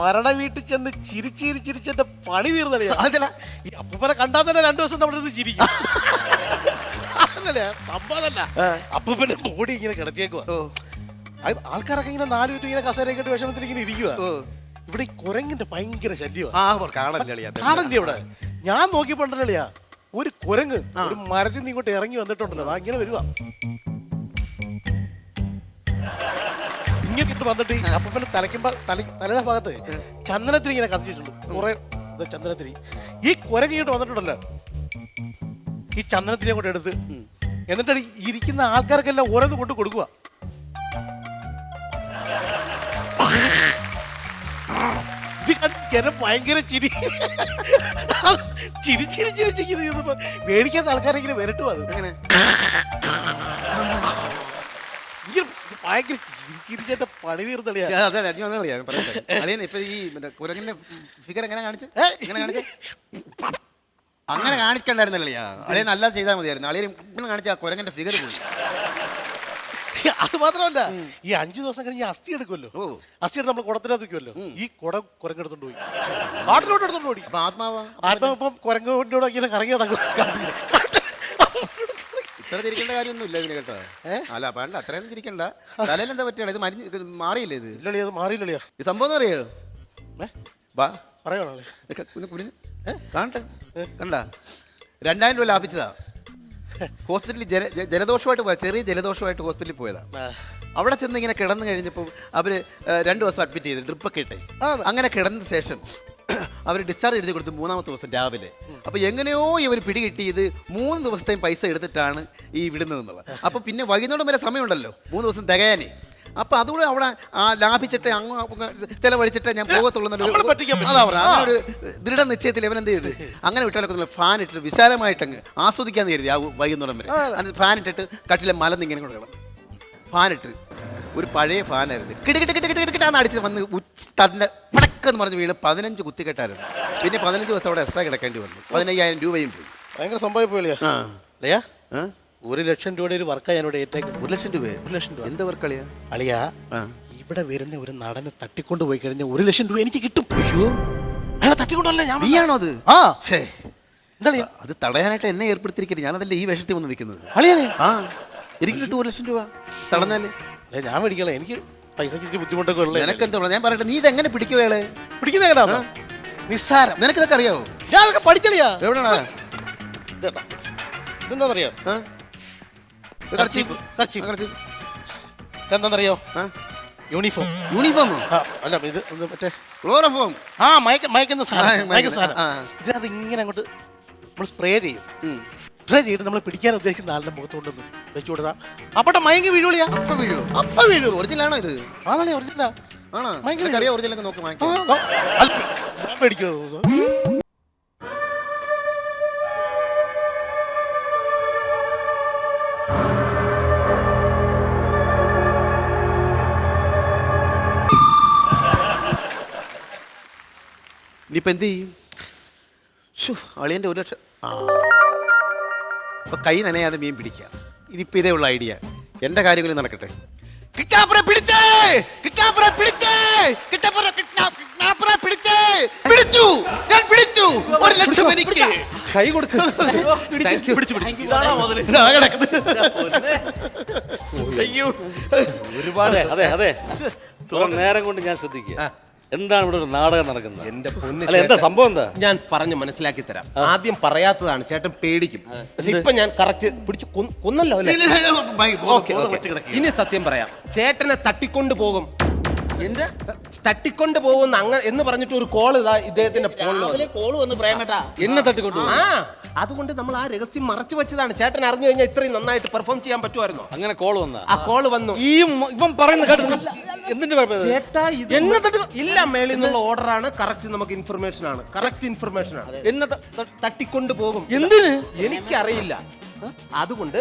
മരണ വീട്ടിൽ ചെന്ന് ചിരിച്ചിരി ചിരിച്ചെന്റെ പണി തീർന്നല്ലേ അതല്ല. ഈ അപ്പൂപ്പനെ കണ്ടാൽ തന്നെ രണ്ടു ദിവസം നമ്മുടെ അടുത്ത് ചിരിക്കും. അതല്ലേ? സംഭവം അതല്ല. അപ്പൂപ്പന്റെ ബോഡി ഇങ്ങനെ കിടത്തിയേക്കുവാ. അത് ആൾക്കാരൊക്കെ ഇങ്ങനെ നാല് ചുറ്റും ഇങ്ങനെ കസേരയൊക്കെ കേട്ട് വിഷമത്തിൽ ഇങ്ങനെ ഇരിക്കുക ഇവിടെ ഈ കുരങ്ങിന്റെ ഭയങ്കര ശല്യമാണ്. കാണല്ലേ ഇവിടെ ഞാൻ നോക്കിയപ്പോണ്ടല്ലേ ഒരു കുരങ്ങ് ഒരു മരത്തിൽ നിന്ന് ഇങ്ങോട്ട് ഇറങ്ങി വന്നിട്ടുണ്ടല്ലോ. അതാ ഇങ്ങനെ വരുക ഇങ്ങനെ ഇട്ട് വന്നിട്ട് അപ്പൊ പിന്നെ തലയ്ക്കുമ്പോ തല തലയുടെ ഭാഗത്ത് ചന്ദനത്തിരി ഇങ്ങനെ കത്തിച്ചിട്ടുണ്ട്. കുറെ ചന്ദനത്തിരി. ഈ കുരങ്ങ് ഇങ്ങോട്ട് വന്നിട്ടുണ്ടല്ലോ. ഈ ചന്ദനത്തിരി അങ്ങോട്ട് എടുത്ത് എന്നിട്ട് ഇരിക്കുന്ന ആൾക്കാർക്കെല്ലാം ഓരോന്ന് കൊണ്ട് കൊടുക്കുക ജനം ഭയങ്കര ചിരി. ചിരി ചിരി ചിരി ചിരി ഇരുന്നപ്പോ മേടിക്കാത്ത ആൾക്കാരെങ്കിലും വരട്ടും അത്. എങ്ങനെ ഇങ്ങനെ ഭയങ്കര പണി അതെ അതെ, പറയട്ടെ ഇപ്പൊ ഈ മറ്റേ കുരങ്ങിന്റെ ഫിഗർ എങ്ങനെ കാണിച്ച്? എങ്ങനെ കാണിച്ച്? അങ്ങനെ കാണിക്കണ്ടായിരുന്നല്ലേ അളിയൻ നല്ല ചെയ്താൽ മതിയായിരുന്നു. അളിയൻ ഇങ്ങനെ കാണിച്ച ആ കുരങ്ങന്റെ ഫിഗർ പോയി. അത് മാത്രമല്ല ഈ അഞ്ചു ദിവസം കഴിഞ്ഞ് അസ്ഥി എടുക്കുമല്ലോ അസ്ഥി എടുത്ത് നമ്മൾ കുടത്തിനകത്ത് വെക്കുമല്ലോ ഈ കുട കുരങ്ങെടുത്തോണ്ട് പോയി. ആട്ടിലോട്ട് എടുത്തോണ്ട് ഓടി അപ്പൊ ആത്മാവ്? ഇപ്പം കുരങ്ങോടെ ഇങ്ങനെ കറങ്ങി നടക്കും ഇത്ര കാര്യമൊന്നുമില്ല ഇതിന് കേട്ടോ. അല്ല വേണ്ട അത്രയൊന്നും ചിരിക്കണ്ട തലയിൽ എന്താ പറ്റിയാണ്? ഇത് മരിഞ്ഞ് ഇത് മാറിയില്ലേ ഇത്? ഇല്ലളിയാ അത് മാറിയില്ലളിയാ ഈ സംഭവം എന്ന് അറിയോ? ഏ? വാ. പറയണോ ഇതൊക്കെ ഏ? കാണട്ടെ. കണ്ട? രണ്ടായിരം രൂപ ലാഭിച്ചതാ. ഹോസ്പിറ്റലിൽ ജല ജ- ജലദോഷമായിട്ട് പോയ ചെറിയ ജലദോഷമായിട്ട് ഹോസ്പിറ്റലിൽ പോയതാ. അവിടെ ചെന്ന് ഇങ്ങനെ കിടന്നു കഴിഞ്ഞപ്പോൾ അവർ രണ്ട് ദിവസം അഡ്മിറ്റ് ചെയ്ത് ഡ്രിപ്പൊക്കെ ഇട്ടേ. അങ്ങനെ കിടന്ന ശേഷം അവർ ഡിസ്ചാർജ് എഴുതി കൊടുത്തു മൂന്നാമത്തെ ദിവസം രാവിലെ അപ്പോൾ എങ്ങനെയോ ഇവർ പിടികിട്ടി ഇത് മൂന്ന് ദിവസത്തെയും പൈസ എടുത്തിട്ടാണ് ഈ വിടുന്നതെന്നുള്ളത് അപ്പോൾ പിന്നെ വൈകുന്നേരം വരെ സമയമുണ്ടല്ലോ മൂന്ന് ദിവസം തികയാനേ അപ്പൊ അതുകൂടെ അവിടെ ആ ലാഭിച്ചിട്ട് അങ്ങ് ചെലവഴിച്ചിട്ട് ഞാൻ പോകത്തുള്ളൂ ദൃഢ നിശ്ചയത്തിൽ. അതാ അങ്ങനെ ഒരു ഇവൻ എന്ത് ചെയ്ത് അങ്ങനെ വിട്ടാലൊക്കെ ഫാൻ ഇട്ടിട്ട് വിശാലമായിട്ട് അങ്ങ് ആസ്വദിക്കാന്ന് കരുതി ആ വൈകുന്നേരം വരെ ഫാൻ ഇട്ടിട്ട് കട്ടിലെ മലന്ന് ഇങ്ങനെ കൊണ്ട് കിടന്നു ഫാൻ ഇട്ട് ഒരു പഴയ ഫാനായിരുന്നു കിടക്കിട്ട് കിടക്കിട്ട് കിടക്കിട്ടാണ് അടിച്ചത് അടിച്ച് വന്ന് ഉച്ച തന്നെ പടക്കെന്ന് പറഞ്ഞ് വീണ് പതിനഞ്ച് കുത്തിക്കെട്ടായിരുന്നു പിന്നെ പതിനഞ്ച് ദിവസം അവിടെ എക്സ്ട്രാ കിടക്കേണ്ടി വന്നു. പതിനയ്യായിരം രൂപയും പോയി. ഭയങ്കര സംഭവം പോളിയാ ആ. അല്ലയാ ആ? ഒരു ലക്ഷം രൂപയുടെ ഒരു വർക്കാണ് ഞാനിവിടെ ഏറ്റേക്കുന്നത്. ഒരു ലക്ഷം രൂപ ഒരു ലക്ഷം രൂപ. എന്താ വർക്കളിയാ അളിയാ? ആ. ഇവിടെ വരുന്ന ഒരു നടനെ തട്ടിക്കൊണ്ട് പോയി കഴിഞ്ഞാൽ ഒരു ലക്ഷം രൂപ എനിക്ക് കിട്ടും. അയാൾ തട്ടിക്കൊണ്ടല്ലേ ഞാൻ. നീയാണോ അത്? ആ. ഛേ. എന്താ അളിയാ? അത് തടയാനായിട്ട് എന്നെ ഏർപ്പെടുത്തിയിരിക്കുന്നത് ഞാനതല്ലേ ഈ വേഷത്തിൽ വന്ന് നിൽക്കുന്നത്? അളിയാ ആ. എനിക്ക് കിട്ടും ഒരു ലക്ഷം രൂപ. തടഞ്ഞാൽ. അല്ലേ, ഞാൻ മേടിക്കല എനിക്ക് പൈസക്ക് ഇച്ചിരി ബുദ്ധിമുട്ടൊക്കെ ഉള്ളത് നിനക്ക് എന്താ ഞാൻ പറയട്ടെ നീ ഇതെങ്ങനെ പിടിക്കുകയാൾ പിടിക്കുന്ന എങ്ങനെയാണോ നിസ്സാരം. നിനക്കിതൊക്കെ അറിയാവോ? ഞാനൊക്കെ പഠിച്ചളിയാ എവിടെയാണോ ഇതെടാ. ഇതെന്താന്നറിയോ? ആ? ഇത് കർച്ചീഫ്, കർച്ചീഫ്. കർച്ചീഫ്. യൂണിഫോം. യൂണിഫോമോ? അല്ല ഇത് മറ്റേ ക്ലോറോഫോം. ആ മയക്ക മയക്കുന്ന സാധനം മയക്കുന്ന, സാധനം. ഇതിനകത്ത് ഇങ്ങനെ അങ്ങോട്ട് നമ്മൾ സ്പ്രേ ചെയ്യും. സ്പ്രേ ചെയ്ത് നമ്മൾ പിടിക്കാൻ ഉദ്ദേശിക്കുന്ന ആളുടെ മുഖത്ത് കൊണ്ടൊന്ന് വെച്ചു കൊടുത്താ അപ്പട്ടെ മയങ്ങി വീഴുളിയാ അപ്പ വീഴു? അപ്പ വീഴൂ ഒറിജിനലാണോ ഇത്? ആണല്ലേ ഒറിജിനലാ. ആണോ? ഭയങ്കര അറിയാം ഒറിജിനൽ ഒക്കെ നോക്കി മേടിക്കുമോ ഇനിയിപ്പോ എന്ത് ചെയ്യും? അളിയന്റെ ഒരു ലക്ഷം ആ. അപ്പൊ കൈ നനയാതെ മീൻ പിടിക്കുക. ഇനിയിപ്പോൾ ഇതേ ഉള്ള ഐഡിയ എന്റെ കാര്യങ്ങളിൽ നടക്കട്ടെ. കിട്ടാപ്പുറ പിടിച്ചേ! കിട്ടാപ്പുറ പിടിച്ചേ! കിട്ടാപ്പുറ കിട്ടാ- കിട്ടാപ്പുറ പിടിച്ചേ! പിടിച്ചു! ഞാൻ പിടിച്ചു! ഒരു ലക്ഷം എനിക്ക്. കൈ കൊടുക്ക. ഒരുപാട് അതെ അതെ. നേരം കൊണ്ട് ഞാൻ ശ്രദ്ധിക്കുക. എന്താണ് ഇവിടെ ഒരു നാടകം നടക്കുന്നത്? എന്റെ പൊന്ന് അല്ല എന്താ ചേട്ടൻ. സംഭവം എന്താ? ഞാൻ പറഞ്ഞ് മനസ്സിലാക്കി തരാം. ആദ്യം പറയാത്തതാണ് ചേട്ടൻ പേടിക്കും. പക്ഷെ ഇപ്പൊ ഞാൻ കറക്റ്റ് പിടിച്ചു കൊന്ന്- കൊന്നല്ലോ അല്ലേ? ഇല്ല, ഇല്ല, ഇല്ല, ബൈ, ബോധം- ഓക്കെ ബോധം ഓക്കെ. വെച്ച് കിടക്കുകയാണ്. ഇനി സത്യം പറയാം. ചേട്ടനെ തട്ടിക്കൊണ്ട് പോകും. എന്റെ തട്ടിക്കൊണ്ട് പോകുന്ന അങ്ങനെ എന്ന് പറഞ്ഞിട്ട് ഒരു കോൾ ഇതാ ഇദ്ദേഹത്തിന്റെ ഫോണിൽ കോൾ വന്ന്. പ്രേമട്ടാ എന്നെ തട്ടിക്കൊണ്ടു ആ അതുകൊണ്ട് നമ്മൾ ആ രഹസ്യം മറച്ചു വെച്ചതാണ്. ചേട്ടൻ അറിഞ്ഞു കഴിഞ്ഞാൽ ഇത്രയും നന്നായിട്ട് പെർഫോം ചെയ്യാൻ പറ്റുമായിരുന്നോ? അങ്ങനെ കോൾ വന്ന? ആ കോൾ വന്നു. ഈ മ- ഇവൻ പറയുന്ന കേട്ടു എന്തിന്റെ ചേട്ടാ ഇത് എന്നെ തട്ടി ഇല്ല മേളിൽ നിന്നുള്ള ഓർഡർ ആണ് കറക്റ്റ് നമുക്ക് ഇൻഫർമേഷൻ ആണ്. കറക്റ്റ് ഇൻഫർമേഷൻ ആണ്. എന്നെ ത- ത- തട്ടിക്കൊണ്ട് പോകും എന്തിന്? എനിക്കറിയില്ല. അതുകൊണ്ട്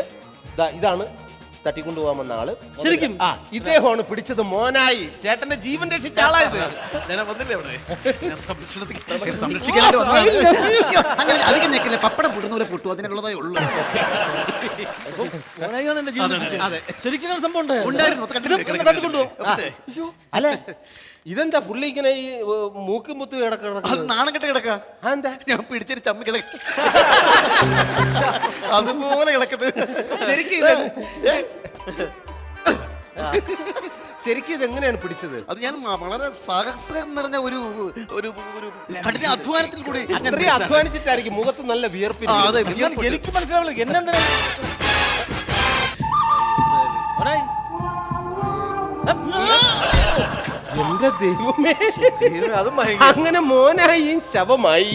ദാ ഇതാണ് തട്ടിക്കൊണ്ടു പോകാമെന്ന ആൾ ശരിക്കും? ആ ഇദ്ദേഹമാണ് പിടിച്ചത് മോനായി ചേട്ടന്റെ ജീവൻ രക്ഷിച്ച ആളായത് ഞാൻ വന്നില്ലേ അവിടെ? ഞാൻ സംരക്ഷണത്തിൽ- സംരക്ഷിക്കാനായിട്ട് വന്നതാണ്. അയ്യോ, അങ്ങനെ അധികം ഞെക്കില്ല പപ്പടം പൊട്ടുന്ന പോലെ പൊട്ടു അതിനുള്ളതേ ഉള്ളൂ മോനായിയാണ് എന്റെ ജീവിതം രക്ഷിച്ചത്. അതെ. ശരിക്കും ഒരു സംഭവം ഉണ്ടായോ? ഉണ്ടായിരുന്നു അത് കണ്ടില്ലേ? ഇത് എന്നെ തട്ടിക്കൊണ്ടുപോകും. അതെ. അയ്യോ. അല്ലെ ഇതെന്താ പുള്ളി ഇങ്ങനെ ഈ ഏ, മൂക്കും മുത്തും അത് കിടക്കണം നാണം കെട്ട് കിടക്ക അതെന്താ ഞാൻ പിടിച്ചൊരു ചമ്മി കിടക്ക അതുപോലെ കിടക്കുന്നത് ശരിക്കും ഇത് ശരിക്കും ഇത് എങ്ങനെയാണ് പിടിച്ചത്? അത് ഞാൻ മ- വളരെ സാഹസം നിറഞ്ഞ ഒരു ഒരു ഒരു കഠിന അധ്വാനത്തിൽ കൂടി ഞാൻ അത്രയും പിടിച്ചതാണ്. അധ്വാനിച്ചിട്ടായിരിക്കും മുഖത്ത് നല്ല ആ, വിയർപ്പില്ല അതെ എനിക്ക് മനസ്സിലാവില്ല എന്നെന്തിനാ? എന്റെ ദൈവമേ. ദൈവമേ, അതും ഭയങ്കര അങ്ങനെ മോനായി ശവമായി.